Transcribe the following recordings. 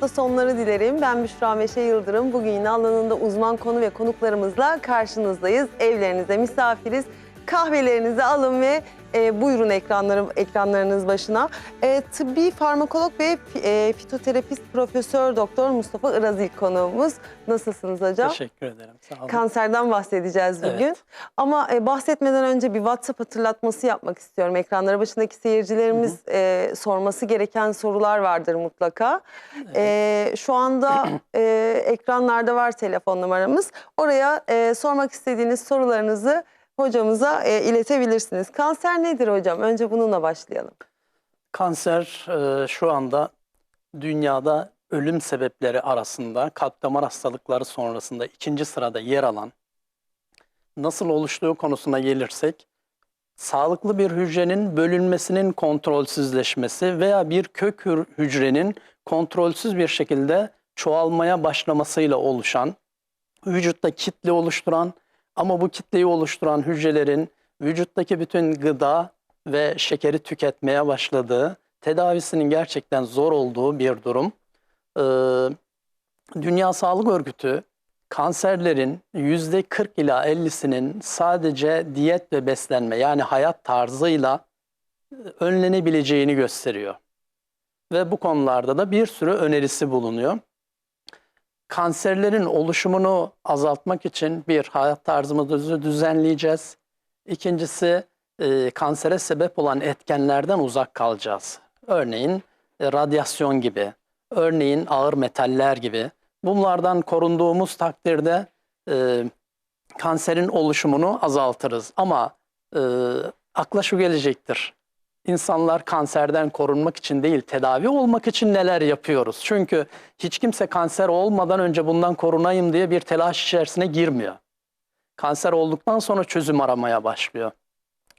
hafta sonları dilerim. Ben Büşra Meşe Yıldırım. Bugün yine alanında uzman konu ve konuklarımızla karşınızdayız. Evlerinize misafiriz. Kahvelerinizi alın ve e, buyurun ekranlarım, ekranlarınız başına. E, tıbbi farmakolog ve e, fitoterapist Profesör Doktor Mustafa Iraz ilk konuğumuz. Nasılsınız hocam? Teşekkür ederim. Sağ olun. Kanserden bahsedeceğiz bugün. Evet. Ama e, bahsetmeden önce bir WhatsApp hatırlatması yapmak istiyorum. Ekranları başındaki seyircilerimiz e, sorması gereken sorular vardır mutlaka. E, şu anda e, ekranlarda var telefon numaramız. Oraya e, sormak istediğiniz sorularınızı hocamıza e, iletebilirsiniz. Kanser nedir hocam? Önce bununla başlayalım. Kanser e, şu anda dünyada ölüm sebepleri arasında kalp damar hastalıkları sonrasında ikinci sırada yer alan nasıl oluştuğu konusuna gelirsek sağlıklı bir hücrenin bölünmesinin kontrolsüzleşmesi veya bir kök hü- hücrenin kontrolsüz bir şekilde çoğalmaya başlamasıyla oluşan vücutta kitle oluşturan ama bu kitleyi oluşturan hücrelerin vücuttaki bütün gıda ve şekeri tüketmeye başladığı, tedavisinin gerçekten zor olduğu bir durum. Ee, Dünya Sağlık Örgütü kanserlerin yüzde 40 ila 50'sinin sadece diyet ve beslenme yani hayat tarzıyla e, önlenebileceğini gösteriyor. Ve bu konularda da bir sürü önerisi bulunuyor kanserlerin oluşumunu azaltmak için bir hayat tarzımızı düzenleyeceğiz. İkincisi e, kansere sebep olan etkenlerden uzak kalacağız. Örneğin e, radyasyon gibi, örneğin ağır metaller gibi. Bunlardan korunduğumuz takdirde e, kanserin oluşumunu azaltırız. Ama e, akla şu gelecektir. İnsanlar kanserden korunmak için değil, tedavi olmak için neler yapıyoruz? Çünkü hiç kimse kanser olmadan önce bundan korunayım diye bir telaş içerisine girmiyor. Kanser olduktan sonra çözüm aramaya başlıyor.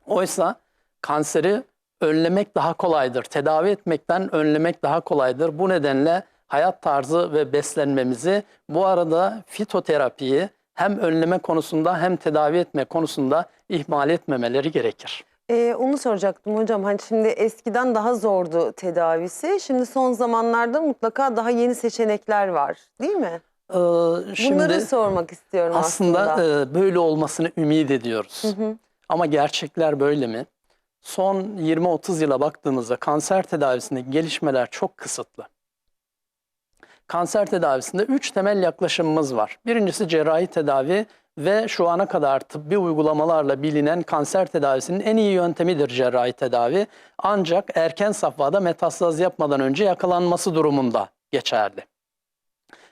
Oysa kanseri önlemek daha kolaydır. Tedavi etmekten önlemek daha kolaydır. Bu nedenle hayat tarzı ve beslenmemizi bu arada fitoterapiyi hem önleme konusunda hem tedavi etme konusunda ihmal etmemeleri gerekir. Ee, onu soracaktım hocam. Hani şimdi eskiden daha zordu tedavisi. Şimdi son zamanlarda mutlaka daha yeni seçenekler var, değil mi? Ee, Bunları şimdi sormak istiyorum aslında. aslında e, böyle olmasını ümit ediyoruz. Hı hı. Ama gerçekler böyle mi? Son 20-30 yıla baktığımızda kanser tedavisindeki gelişmeler çok kısıtlı. Kanser tedavisinde üç temel yaklaşımımız var. Birincisi cerrahi tedavi ve şu ana kadar tıbbi uygulamalarla bilinen kanser tedavisinin en iyi yöntemidir cerrahi tedavi. Ancak erken safhada metastaz yapmadan önce yakalanması durumunda geçerli.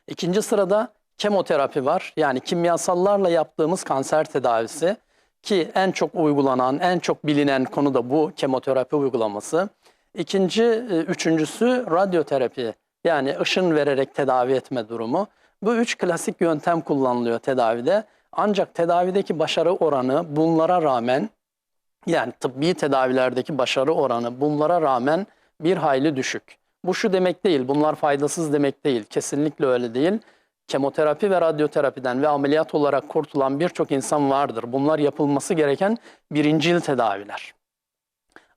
İkinci sırada kemoterapi var. Yani kimyasallarla yaptığımız kanser tedavisi ki en çok uygulanan, en çok bilinen konu da bu kemoterapi uygulaması. İkinci, e, üçüncüsü radyoterapi yani ışın vererek tedavi etme durumu. Bu üç klasik yöntem kullanılıyor tedavide. Ancak tedavideki başarı oranı bunlara rağmen yani tıbbi tedavilerdeki başarı oranı bunlara rağmen bir hayli düşük. Bu şu demek değil, bunlar faydasız demek değil. Kesinlikle öyle değil. Kemoterapi ve radyoterapiden ve ameliyat olarak kurtulan birçok insan vardır. Bunlar yapılması gereken birincil tedaviler.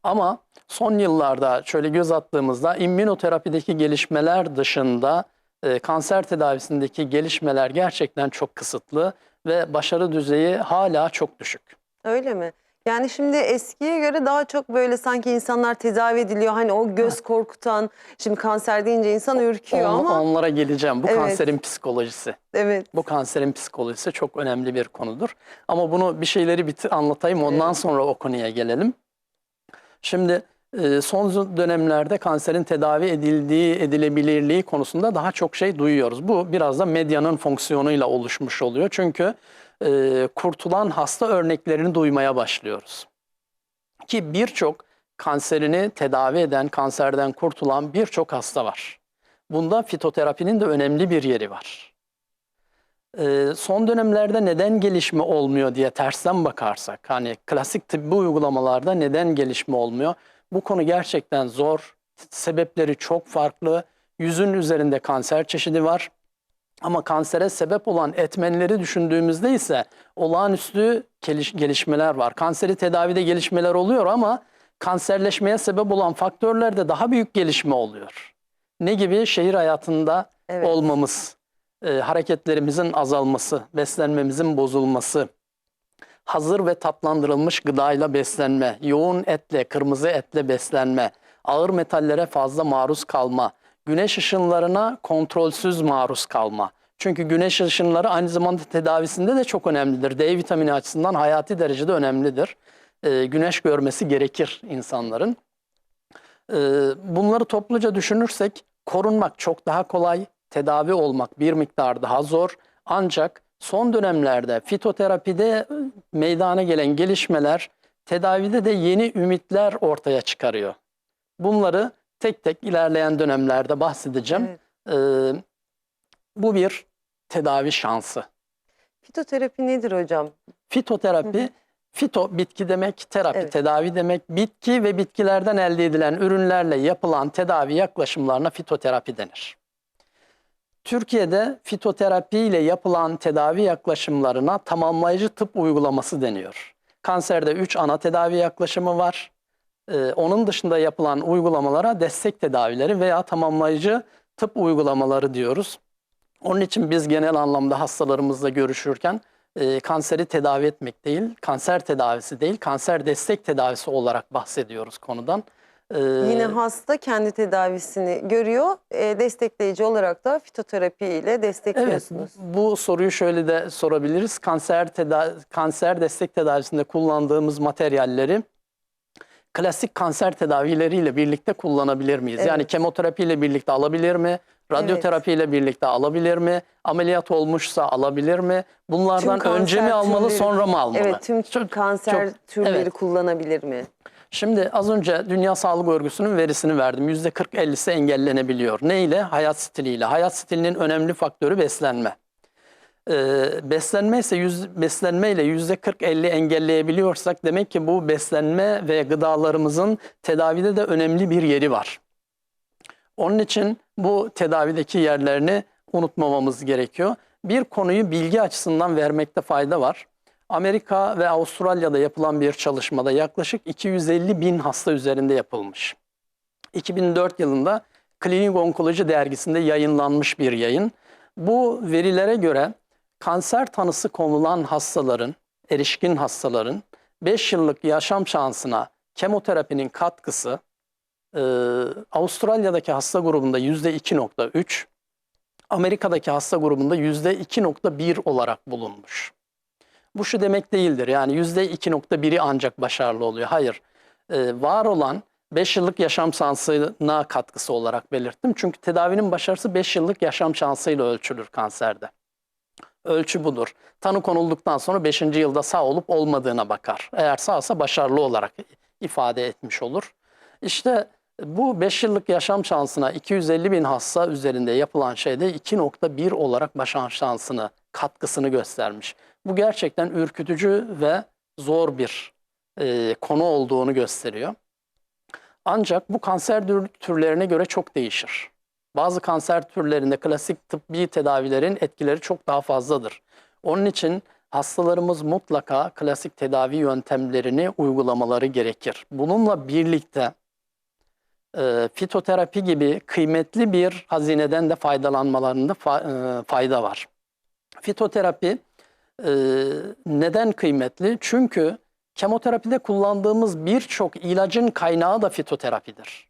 Ama son yıllarda şöyle göz attığımızda immünoterapideki gelişmeler dışında e, kanser tedavisindeki gelişmeler gerçekten çok kısıtlı ve başarı düzeyi hala çok düşük. Öyle mi? Yani şimdi eskiye göre daha çok böyle sanki insanlar tedavi ediliyor. Hani o göz korkutan, şimdi kanser deyince insan ürküyor On- ama onlara geleceğim. Bu Evet. kanserin psikolojisi. evet. Bu kanserin psikolojisi çok önemli bir konudur. Ama bunu bir şeyleri bitir anlatayım ondan Evet. sonra o konuya gelelim. Şimdi son dönemlerde kanserin tedavi edildiği, edilebilirliği konusunda daha çok şey duyuyoruz. Bu biraz da medyanın fonksiyonuyla oluşmuş oluyor. Çünkü e, kurtulan hasta örneklerini duymaya başlıyoruz. Ki birçok kanserini tedavi eden, kanserden kurtulan birçok hasta var. Bunda fitoterapinin de önemli bir yeri var. Ee, son dönemlerde neden gelişme olmuyor diye tersten bakarsak, hani klasik tıbbi uygulamalarda neden gelişme olmuyor? Bu konu gerçekten zor. Sebepleri çok farklı. Yüzün üzerinde kanser çeşidi var. Ama kansere sebep olan etmenleri düşündüğümüzde ise olağanüstü geliş- gelişmeler var. Kanseri tedavide gelişmeler oluyor ama kanserleşmeye sebep olan faktörlerde daha büyük gelişme oluyor. Ne gibi? Şehir hayatında Evet. olmamız, e, hareketlerimizin azalması, beslenmemizin bozulması, hazır ve tatlandırılmış gıdayla beslenme, yoğun etle, kırmızı etle beslenme, ağır metallere fazla maruz kalma, güneş ışınlarına kontrolsüz maruz kalma. Çünkü güneş ışınları aynı zamanda tedavisinde de çok önemlidir. D vitamini açısından hayati derecede önemlidir. E, güneş görmesi gerekir insanların. E, bunları topluca düşünürsek korunmak çok daha kolay, tedavi olmak bir miktar daha zor. Ancak son dönemlerde fitoterapide meydana gelen gelişmeler tedavide de yeni ümitler ortaya çıkarıyor. Bunları tek tek ilerleyen dönemlerde bahsedeceğim. Evet. Ee, bu bir tedavi şansı. Fitoterapi nedir hocam? Fitoterapi, fito bitki demek, terapi Evet. tedavi demek. Bitki ve bitkilerden elde edilen ürünlerle yapılan tedavi yaklaşımlarına fitoterapi denir. Türkiye'de fitoterapi ile yapılan tedavi yaklaşımlarına tamamlayıcı tıp uygulaması deniyor. Kanserde 3 ana tedavi yaklaşımı var. Ee, onun dışında yapılan uygulamalara destek tedavileri veya tamamlayıcı tıp uygulamaları diyoruz. Onun için biz genel anlamda hastalarımızla görüşürken e, kanseri tedavi etmek değil, kanser tedavisi değil, kanser destek tedavisi olarak bahsediyoruz konudan. Ee, Yine hasta kendi tedavisini görüyor. E, destekleyici olarak da fitoterapi ile Evet, destekliyorsunuz. bu soruyu şöyle de sorabiliriz. Kanser teda- kanser destek tedavisinde kullandığımız materyalleri klasik kanser tedavileriyle birlikte kullanabilir miyiz? Yani Evet. kemoterapiyle birlikte alabilir mi? Radyoterapiyle birlikte alabilir mi? Ameliyat olmuşsa alabilir mi? Bunlardan önce mi almalı, türleri- sonra mı almalı? Evet, tüm Çok- kanser çok- türleri evet. kullanabilir mi? Şimdi az önce Dünya Sağlık Örgütü'nün verisini verdim. %40-50'si engellenebiliyor. Ne ile? Hayat stiliyle. Hayat stilinin önemli faktörü beslenme. Ee, beslenme ise yüz, beslenme ile %40-50 engelleyebiliyorsak demek ki bu beslenme ve gıdalarımızın tedavide de önemli bir yeri var. Onun için bu tedavideki yerlerini unutmamamız gerekiyor. Bir konuyu bilgi açısından vermekte fayda var. Amerika ve Avustralya'da yapılan bir çalışmada yaklaşık 250 bin hasta üzerinde yapılmış. 2004 yılında Klinik Onkoloji dergisinde yayınlanmış bir yayın. Bu verilere göre kanser tanısı konulan hastaların, erişkin hastaların 5 yıllık yaşam şansına kemoterapinin katkısı e, Avustralya'daki hasta grubunda %2.3, Amerika'daki hasta grubunda %2.1 olarak bulunmuş. Bu şu demek değildir. Yani %2.1'i ancak başarılı oluyor. Hayır. Ee, var olan 5 yıllık yaşam şansına katkısı olarak belirttim. Çünkü tedavinin başarısı 5 yıllık yaşam şansıyla ölçülür kanserde. Ölçü budur. Tanı konulduktan sonra 5. yılda sağ olup olmadığına bakar. Eğer sağsa başarılı olarak ifade etmiş olur. İşte bu 5 yıllık yaşam şansına 250 bin hasta üzerinde yapılan şeyde 2.1 olarak başarı şansını, katkısını göstermiş. Bu gerçekten ürkütücü ve zor bir e, konu olduğunu gösteriyor. Ancak bu kanser tür- türlerine göre çok değişir. Bazı kanser türlerinde klasik tıbbi tedavilerin etkileri çok daha fazladır. Onun için hastalarımız mutlaka klasik tedavi yöntemlerini uygulamaları gerekir. Bununla birlikte e, fitoterapi gibi kıymetli bir hazineden de faydalanmalarında fa- e, fayda var. Fitoterapi e, neden kıymetli? Çünkü kemoterapide kullandığımız birçok ilacın kaynağı da fitoterapidir.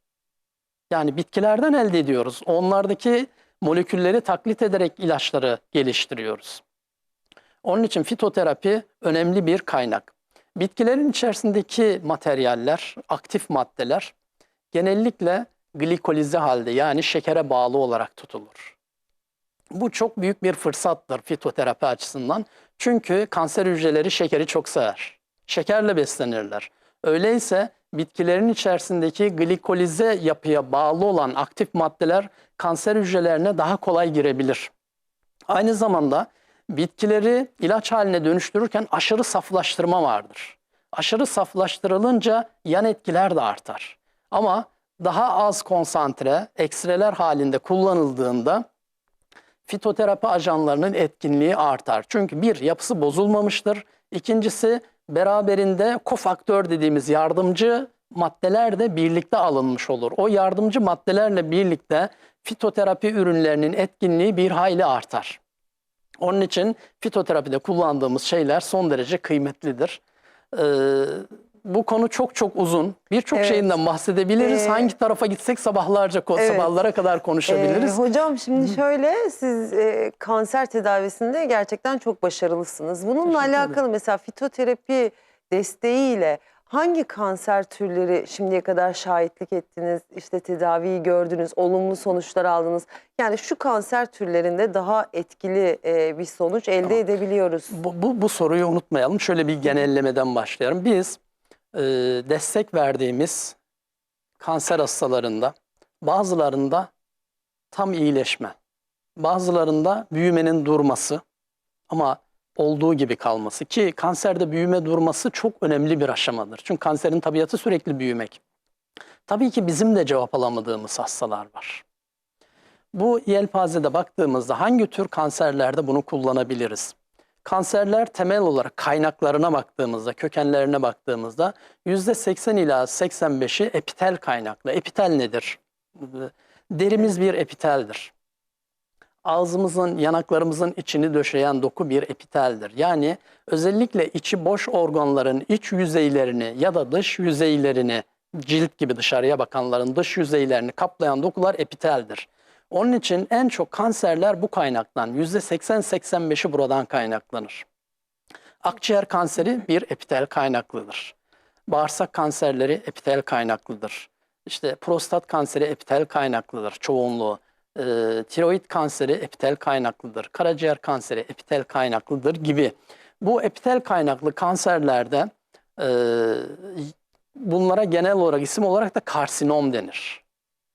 Yani bitkilerden elde ediyoruz. Onlardaki molekülleri taklit ederek ilaçları geliştiriyoruz. Onun için fitoterapi önemli bir kaynak. Bitkilerin içerisindeki materyaller, aktif maddeler genellikle glikolize halde yani şekere bağlı olarak tutulur. Bu çok büyük bir fırsattır fitoterapi açısından. Çünkü kanser hücreleri şekeri çok sever. Şekerle beslenirler. Öyleyse bitkilerin içerisindeki glikolize yapıya bağlı olan aktif maddeler kanser hücrelerine daha kolay girebilir. Aynı zamanda bitkileri ilaç haline dönüştürürken aşırı saflaştırma vardır. Aşırı saflaştırılınca yan etkiler de artar. Ama daha az konsantre, ekstreler halinde kullanıldığında fitoterapi ajanlarının etkinliği artar. Çünkü bir, yapısı bozulmamıştır. İkincisi, beraberinde kofaktör dediğimiz yardımcı maddeler de birlikte alınmış olur. O yardımcı maddelerle birlikte fitoterapi ürünlerinin etkinliği bir hayli artar. Onun için fitoterapide kullandığımız şeyler son derece kıymetlidir. Ee, bu konu çok çok uzun. Birçok Evet. şeyinden bahsedebiliriz. Ee, Hangi tarafa gitsek sabahlarca, Evet. sabahlara kadar konuşabiliriz. Ee, hocam şimdi şöyle siz e, kanser tedavisinde gerçekten çok başarılısınız. Bununla Teşekkür alakalı mesela fitoterapi desteğiyle hangi kanser türleri şimdiye kadar şahitlik ettiniz? İşte tedaviyi gördünüz, olumlu sonuçlar aldınız. Yani şu kanser türlerinde daha etkili e, bir sonuç elde Tamam. edebiliyoruz. Bu, bu, bu soruyu unutmayalım. Şöyle bir genellemeden başlayalım. Biz e, destek verdiğimiz kanser hastalarında bazılarında tam iyileşme, bazılarında büyümenin durması ama olduğu gibi kalması ki kanserde büyüme durması çok önemli bir aşamadır. Çünkü kanserin tabiatı sürekli büyümek. Tabii ki bizim de cevap alamadığımız hastalar var. Bu yelpazede baktığımızda hangi tür kanserlerde bunu kullanabiliriz? Kanserler temel olarak kaynaklarına baktığımızda, kökenlerine baktığımızda %80 ila 85'i epitel kaynaklı. Epitel nedir? Derimiz bir epiteldir. Ağzımızın, yanaklarımızın içini döşeyen doku bir epiteldir. Yani özellikle içi boş organların iç yüzeylerini ya da dış yüzeylerini, cilt gibi dışarıya bakanların dış yüzeylerini kaplayan dokular epiteldir. Onun için en çok kanserler bu kaynaktan %80-85'i buradan kaynaklanır. Akciğer kanseri bir epitel kaynaklıdır. Bağırsak kanserleri epitel kaynaklıdır. İşte prostat kanseri epitel kaynaklıdır çoğunluğu. Ee, tiroid kanseri epitel kaynaklıdır. Karaciğer kanseri epitel kaynaklıdır gibi. Bu epitel kaynaklı kanserlerde e, bunlara genel olarak isim olarak da karsinom denir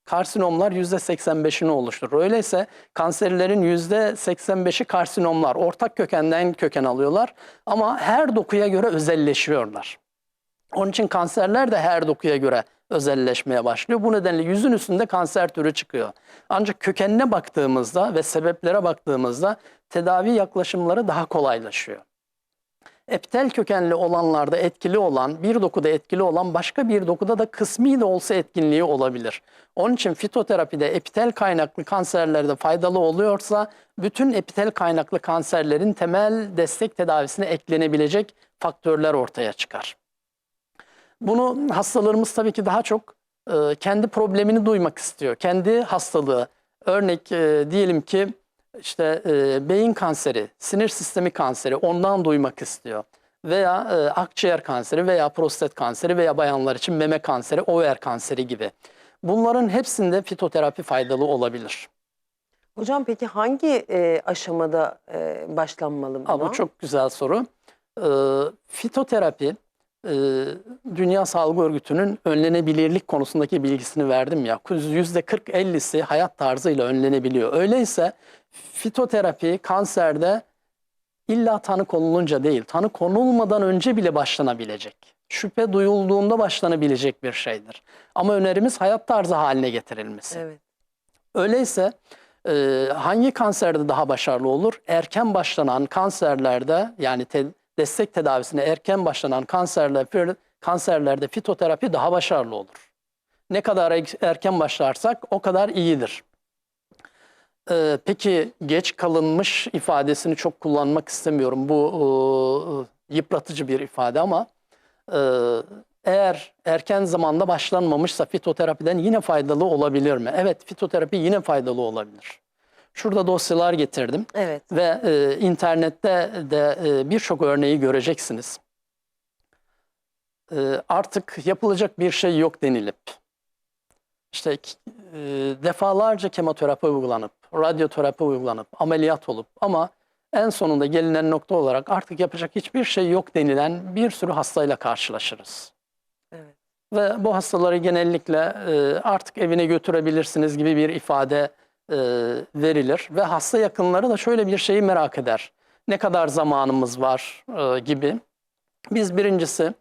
karsinomlar %85'ini oluşturur. Öyleyse kanserlerin %85'i karsinomlar. Ortak kökenden köken alıyorlar ama her dokuya göre özelleşiyorlar. Onun için kanserler de her dokuya göre özelleşmeye başlıyor. Bu nedenle yüzün üstünde kanser türü çıkıyor. Ancak kökenine baktığımızda ve sebeplere baktığımızda tedavi yaklaşımları daha kolaylaşıyor. Epitel kökenli olanlarda etkili olan, bir dokuda etkili olan başka bir dokuda da kısmi de olsa etkinliği olabilir. Onun için fitoterapide epitel kaynaklı kanserlerde faydalı oluyorsa bütün epitel kaynaklı kanserlerin temel destek tedavisine eklenebilecek faktörler ortaya çıkar. Bunu hastalarımız tabii ki daha çok e, kendi problemini duymak istiyor. Kendi hastalığı. Örnek e, diyelim ki işte e, beyin kanseri, sinir sistemi kanseri ondan duymak istiyor. Veya e, akciğer kanseri veya prostat kanseri veya bayanlar için meme kanseri, over kanseri gibi. Bunların hepsinde fitoterapi faydalı olabilir. Hocam peki hangi e, aşamada e, başlanmalı buna? Bu çok güzel soru. Ee, fitoterapi, e, Dünya Sağlık Örgütü'nün önlenebilirlik konusundaki bilgisini verdim ya. %40-50'si hayat tarzıyla önlenebiliyor. Öyleyse fitoterapi kanserde illa tanı konulunca değil, tanı konulmadan önce bile başlanabilecek. Şüphe duyulduğunda başlanabilecek bir şeydir. Ama önerimiz hayat tarzı haline getirilmesi. Evet. Öyleyse e, hangi kanserde daha başarılı olur? Erken başlanan kanserlerde yani te- destek tedavisine erken başlanan kanserler, kanserlerde fitoterapi daha başarılı olur. Ne kadar er- erken başlarsak o kadar iyidir. E, peki geç kalınmış ifadesini çok kullanmak istemiyorum. Bu e, yıpratıcı bir ifade ama e, eğer erken zamanda başlanmamışsa fitoterapiden yine faydalı olabilir mi? Evet, fitoterapi yine faydalı olabilir. Şurada dosyalar getirdim Evet. ve e, internette de e, birçok örneği göreceksiniz. E, artık yapılacak bir şey yok denilip, işte e, defalarca kemoterapi uygulanıp, radyoterapi uygulanıp, ameliyat olup ama en sonunda gelinen nokta olarak artık yapacak hiçbir şey yok denilen bir sürü hastayla karşılaşırız. Evet. Ve bu hastaları genellikle e, artık evine götürebilirsiniz gibi bir ifade e, verilir. Ve hasta yakınları da şöyle bir şeyi merak eder. Ne kadar zamanımız var e, gibi. Biz birincisi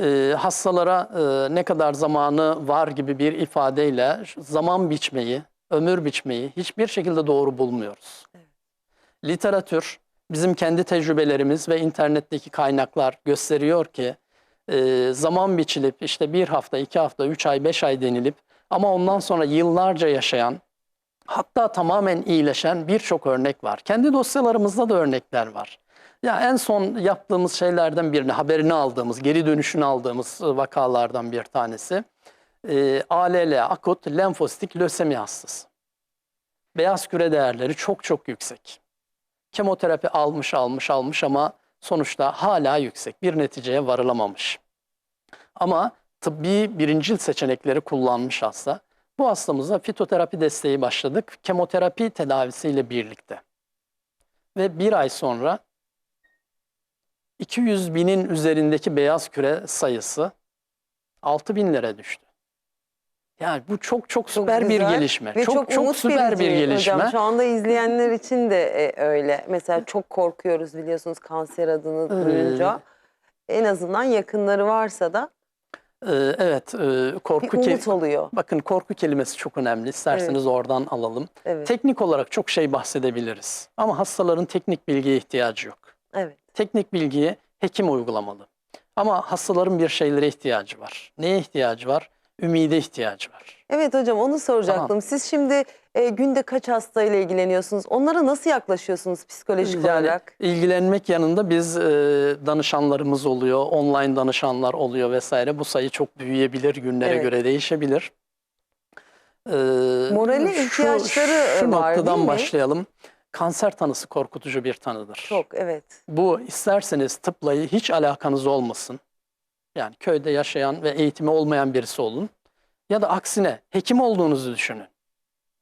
e, hastalara e, ne kadar zamanı var gibi bir ifadeyle zaman biçmeyi, ömür biçmeyi hiçbir şekilde doğru bulmuyoruz. Literatür, bizim kendi tecrübelerimiz ve internetteki kaynaklar gösteriyor ki e, zaman biçilip işte bir hafta, iki hafta, üç ay, beş ay denilip ama ondan sonra yıllarca yaşayan hatta tamamen iyileşen birçok örnek var. Kendi dosyalarımızda da örnekler var. Ya en son yaptığımız şeylerden birini, haberini aldığımız, geri dönüşünü aldığımız e, vakalardan bir tanesi. E, ALL, akut lenfositik lösemi hastası. Beyaz küre değerleri çok çok yüksek. Kemoterapi almış almış almış ama sonuçta hala yüksek. Bir neticeye varılamamış. Ama tıbbi birincil seçenekleri kullanmış hasta. Bu hastamıza fitoterapi desteği başladık. Kemoterapi tedavisiyle birlikte. Ve bir ay sonra 200 binin üzerindeki beyaz küre sayısı 6 binlere düştü. Yani bu çok çok süper bir güzel gelişme. Ve çok çok, çok, umut süper bir gelişme. Hocam şu anda izleyenler için de e, öyle. Mesela çok korkuyoruz biliyorsunuz kanser adını Ee, duyunca. En azından yakınları varsa da Ee, evet, e, bir korku umut ke- oluyor. Bakın korku kelimesi çok önemli. İsterseniz oradan alalım. Evet. Teknik olarak çok şey bahsedebiliriz. Ama hastaların teknik bilgiye ihtiyacı yok. evet. Teknik bilgiyi hekim uygulamalı. Ama hastaların bir şeylere ihtiyacı var. Neye ihtiyacı var? Ümide ihtiyacı var. Evet hocam onu soracaktım. Siz şimdi e, günde kaç hastayla ilgileniyorsunuz? Onlara nasıl yaklaşıyorsunuz psikolojik Yani olarak? ilgilenmek yanında biz e, danışanlarımız oluyor, online danışanlar oluyor vesaire. Bu sayı çok büyüyebilir, günlere Evet. göre değişebilir. Morale şu- ihtiyaçları şu var, noktadan değil mi? Kanser tanısı korkutucu bir tanıdır. Çok evet. Bu isterseniz tıpla hiç alakanız olmasın. Yani köyde yaşayan ve eğitimi olmayan birisi olun. Ya da aksine hekim olduğunuzu düşünün.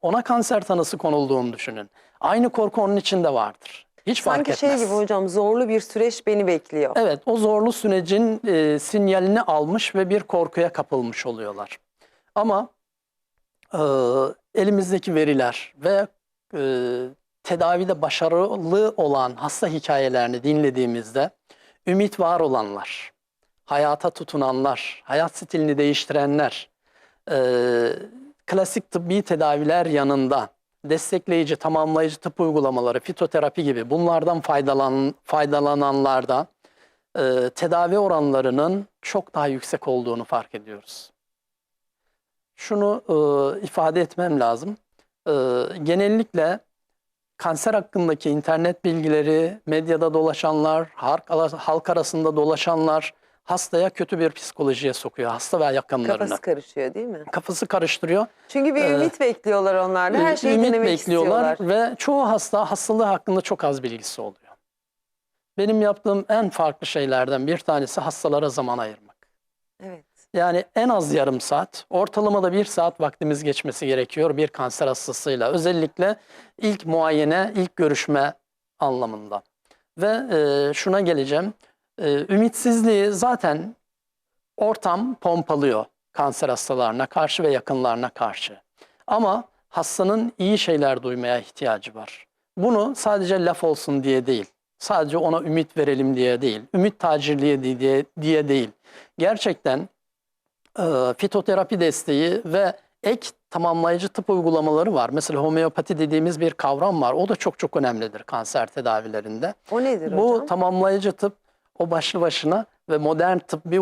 Ona kanser tanısı konulduğunu düşünün. Aynı korku onun içinde vardır. Hiç fark Sanki etmez. şey gibi hocam zorlu bir süreç beni bekliyor. Evet, o zorlu sürecin e, sinyalini almış ve bir korkuya kapılmış oluyorlar. Ama e, elimizdeki veriler ve e, tedavide başarılı olan hasta hikayelerini dinlediğimizde ümit var olanlar, hayata tutunanlar, hayat stilini değiştirenler, e, klasik tıbbi tedaviler yanında destekleyici, tamamlayıcı tıp uygulamaları, fitoterapi gibi bunlardan faydalan, faydalananlarda e, tedavi oranlarının çok daha yüksek olduğunu fark ediyoruz. Şunu e, ifade etmem lazım. E, genellikle kanser hakkındaki internet bilgileri, medyada dolaşanlar, halk, arasında dolaşanlar hastaya kötü bir psikolojiye sokuyor. Hasta ve yakınlarını. Kafası karışıyor değil mi? Kafası karıştırıyor. Çünkü bir Ee, ümit bekliyorlar onlar da. Her Ee, şeyi ümit denemek bekliyorlar istiyorlar. ve çoğu hasta hastalığı hakkında çok az bilgisi oluyor. Benim yaptığım en farklı şeylerden bir tanesi hastalara zaman ayırmak. Evet. Yani en az yarım saat, ortalamada bir saat vaktimiz geçmesi gerekiyor bir kanser hastasıyla. Özellikle ilk muayene, ilk görüşme anlamında. Ve e, şuna geleceğim. E, ümitsizliği zaten ortam pompalıyor kanser hastalarına karşı ve yakınlarına karşı. Ama hastanın iyi şeyler duymaya ihtiyacı var. Bunu sadece laf olsun diye değil, sadece ona ümit verelim diye değil, ümit tacirliği diye, diye değil. Gerçekten fitoterapi desteği ve ek tamamlayıcı tıp uygulamaları var. Mesela homeopati dediğimiz bir kavram var. O da çok çok önemlidir kanser tedavilerinde. O nedir Bu hocam? tamamlayıcı tıp o başlı başına ve modern tıbbi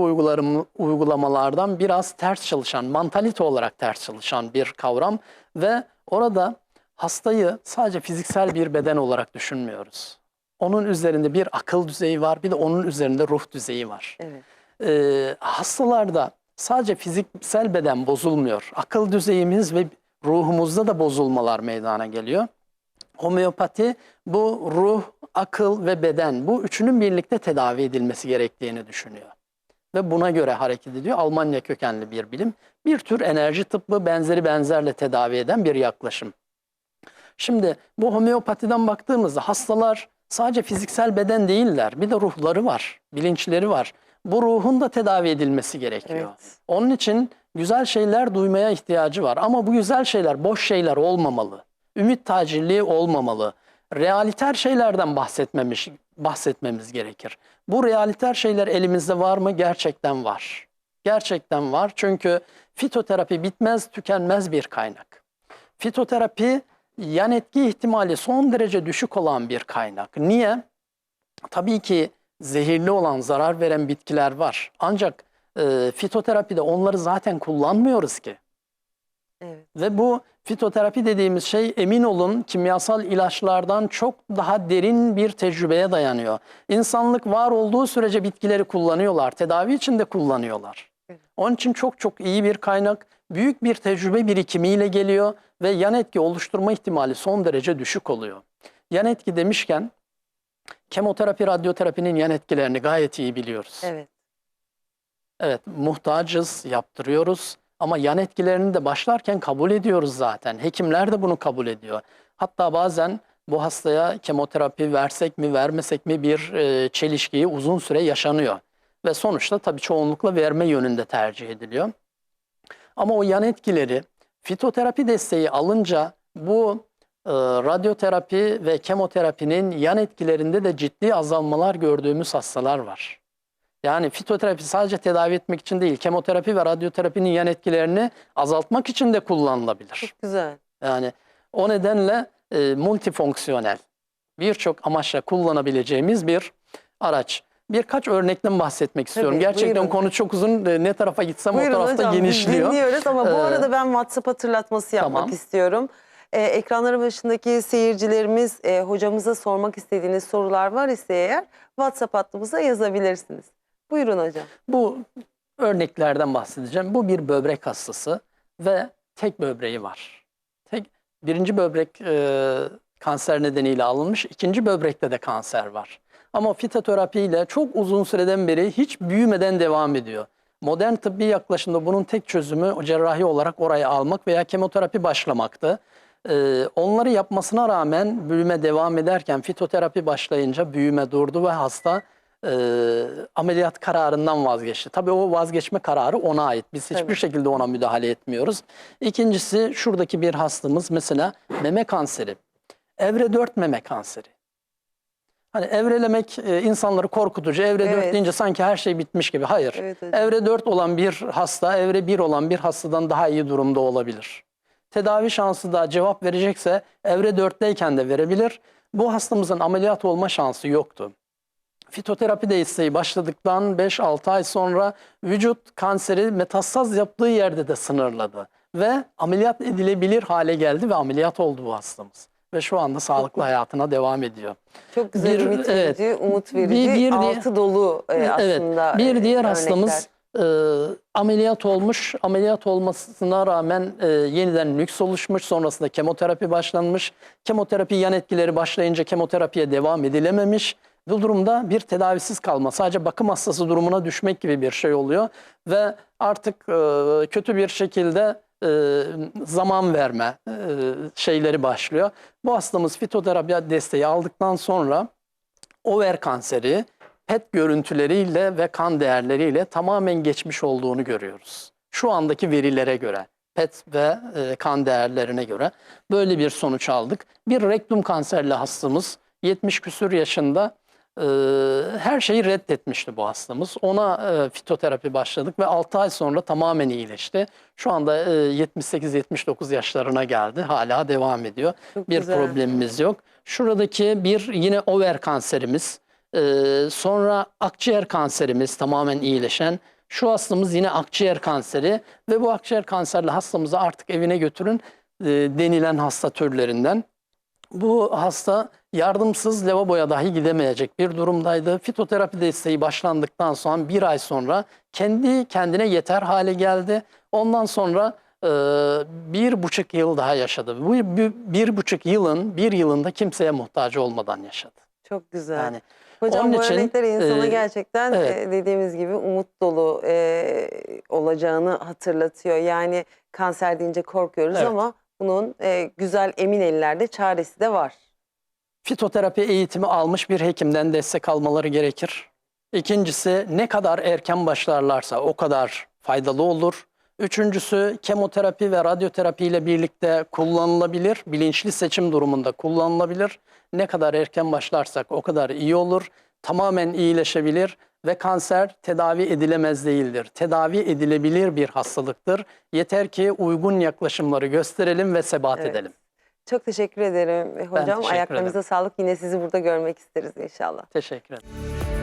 uygulamalardan biraz ters çalışan, mantalite olarak ters çalışan bir kavram ve orada hastayı sadece fiziksel bir beden olarak düşünmüyoruz. Onun üzerinde bir akıl düzeyi var, bir de onun üzerinde ruh düzeyi var. Evet. Ee, hastalarda sadece fiziksel beden bozulmuyor. Akıl düzeyimiz ve ruhumuzda da bozulmalar meydana geliyor. Homeopati bu ruh, akıl ve beden bu üçünün birlikte tedavi edilmesi gerektiğini düşünüyor. Ve buna göre hareket ediyor. Almanya kökenli bir bilim. Bir tür enerji tıbbı benzeri benzerle tedavi eden bir yaklaşım. Şimdi bu homeopatiden baktığımızda hastalar sadece fiziksel beden değiller. Bir de ruhları var, bilinçleri var. Bu ruhun da tedavi edilmesi gerekiyor. Evet. Onun için güzel şeyler duymaya ihtiyacı var. Ama bu güzel şeyler boş şeyler olmamalı. Ümit tacirliği olmamalı. Realiter şeylerden bahsetmemiş, bahsetmemiz gerekir. Bu realiter şeyler elimizde var mı? Gerçekten var. Gerçekten var. Çünkü fitoterapi bitmez, tükenmez bir kaynak. Fitoterapi yan etki ihtimali son derece düşük olan bir kaynak. Niye? Tabii ki zehirli olan, zarar veren bitkiler var. Ancak e, fitoterapide onları zaten kullanmıyoruz ki. Evet. Ve bu fitoterapi dediğimiz şey emin olun kimyasal ilaçlardan çok daha derin bir tecrübeye dayanıyor. İnsanlık var olduğu sürece bitkileri kullanıyorlar, tedavi için de kullanıyorlar. Evet. Onun için çok çok iyi bir kaynak, büyük bir tecrübe birikimiyle geliyor ve yan etki oluşturma ihtimali son derece düşük oluyor. Yan etki demişken kemoterapi, radyoterapinin yan etkilerini gayet iyi biliyoruz. Evet. Evet, muhtacız, yaptırıyoruz ama yan etkilerini de başlarken kabul ediyoruz zaten. Hekimler de bunu kabul ediyor. Hatta bazen bu hastaya kemoterapi versek mi vermesek mi bir e, çelişkiyi uzun süre yaşanıyor. Ve sonuçta tabii çoğunlukla verme yönünde tercih ediliyor. Ama o yan etkileri fitoterapi desteği alınca bu radyoterapi ve kemoterapinin yan etkilerinde de ciddi azalmalar gördüğümüz hastalar var. Yani fitoterapi sadece tedavi etmek için değil, kemoterapi ve radyoterapinin yan etkilerini azaltmak için de kullanılabilir. Çok güzel. Yani o nedenle e, multifonksiyonel, birçok amaçla kullanabileceğimiz bir araç. Birkaç örnekten bahsetmek istiyorum. Tabii, Gerçekten buyurun. konu çok uzun. E, Ne tarafa gitsem Buyurun o tarafta hocam genişliyor. dinliyoruz ama bu Ee, arada ben WhatsApp hatırlatması yapmak tamam. istiyorum. Ee, ekranların başındaki seyircilerimiz e, hocamıza sormak istediğiniz sorular var ise eğer WhatsApp hattımıza yazabilirsiniz. Buyurun hocam. Bu örneklerden bahsedeceğim. Bu bir böbrek hastası ve tek böbreği var. Tek birinci böbrek e, kanser nedeniyle alınmış, ikinci böbrekte de kanser var. Ama fitoterapi ile çok uzun süreden beri hiç büyümeden devam ediyor. Modern tıbbi yaklaşımda bunun tek çözümü cerrahi olarak oraya almak veya kemoterapi başlamaktı. Ee, onları yapmasına rağmen büyüme devam ederken fitoterapi başlayınca büyüme durdu ve hasta e, ameliyat kararından vazgeçti. Tabii o vazgeçme kararı ona ait. Biz hiçbir Tabii. şekilde ona müdahale etmiyoruz. İkincisi şuradaki bir hastamız mesela meme kanseri. Evre 4 meme kanseri. Hani evrelemek e, insanları korkutucu. Evre 4 Evet. deyince sanki her şey bitmiş gibi. Hayır. Evet. Evre 4 olan bir hasta, evre 1 olan bir hastadan daha iyi durumda olabilir. Tedavi şansı da cevap verecekse evre 4'teyken de verebilir. Bu hastamızın ameliyat olma şansı yoktu. Fitoterapi desteği başladıktan 5-6 ay sonra vücut kanseri metastaz yaptığı yerde de sınırladı. Ve ameliyat edilebilir hale geldi ve ameliyat oldu bu hastamız. Ve şu anda sağlıklı hayatına devam ediyor. Çok güzel Bir- ümit evet. verici, umut verici, Bir- bir altı dolu e, aslında Evet. Bir e, diğer örnekler. hastamız e, ameliyat olmuş. Ameliyat olmasına rağmen e, yeniden nüks oluşmuş. Sonrasında kemoterapi başlanmış. Kemoterapi yan etkileri başlayınca kemoterapiye devam edilememiş. Bu durumda bir tedavisiz kalma, sadece bakım hastası durumuna düşmek gibi bir şey oluyor. Ve artık e, kötü bir şekilde e, zaman verme e, şeyleri başlıyor. Bu hastamız fitoterapi desteği aldıktan sonra over kanseri PET görüntüleriyle ve kan değerleriyle tamamen geçmiş olduğunu görüyoruz. Şu andaki verilere göre, PET ve e, kan değerlerine göre böyle bir sonuç aldık. Bir rektum kanserli hastamız 70 küsür yaşında e, her şeyi reddetmişti bu hastamız. Ona e, fitoterapi başladık ve 6 ay sonra tamamen iyileşti. Şu anda e, 78-79 yaşlarına geldi. Hala devam ediyor. Çok bir güzel. problemimiz yok. Şuradaki bir yine over kanserimiz. Ee, sonra akciğer kanserimiz tamamen iyileşen. Şu hastamız yine akciğer kanseri ve bu akciğer kanserli hastamızı artık evine götürün e, denilen hasta türlerinden. Bu hasta yardımsız lavaboya dahi gidemeyecek bir durumdaydı. Fitoterapi desteği başlandıktan sonra bir ay sonra kendi kendine yeter hale geldi. Ondan sonra e, bir buçuk yıl daha yaşadı. Bu bir, bir buçuk yılın bir yılında kimseye muhtaç olmadan yaşadı. Çok güzel. Yani Hocam onun bu için, örnekler insana e, gerçekten evet. dediğimiz gibi umut dolu e, olacağını hatırlatıyor. Yani kanser deyince korkuyoruz Evet. ama bunun e, güzel emin ellerde çaresi de var. fitoterapi eğitimi almış bir hekimden destek almaları gerekir. İkincisi ne kadar erken başlarlarsa o kadar faydalı olur. Üçüncüsü kemoterapi ve radyoterapi ile birlikte kullanılabilir. Bilinçli seçim durumunda kullanılabilir. Ne kadar erken başlarsak o kadar iyi olur. Tamamen iyileşebilir ve kanser tedavi edilemez değildir. Tedavi edilebilir bir hastalıktır. Yeter ki uygun yaklaşımları gösterelim ve sebat Evet. edelim. Çok teşekkür ederim hocam. teşekkür Ayaklarınıza ederim. sağlık. Yine sizi burada görmek isteriz inşallah. Teşekkür ederim.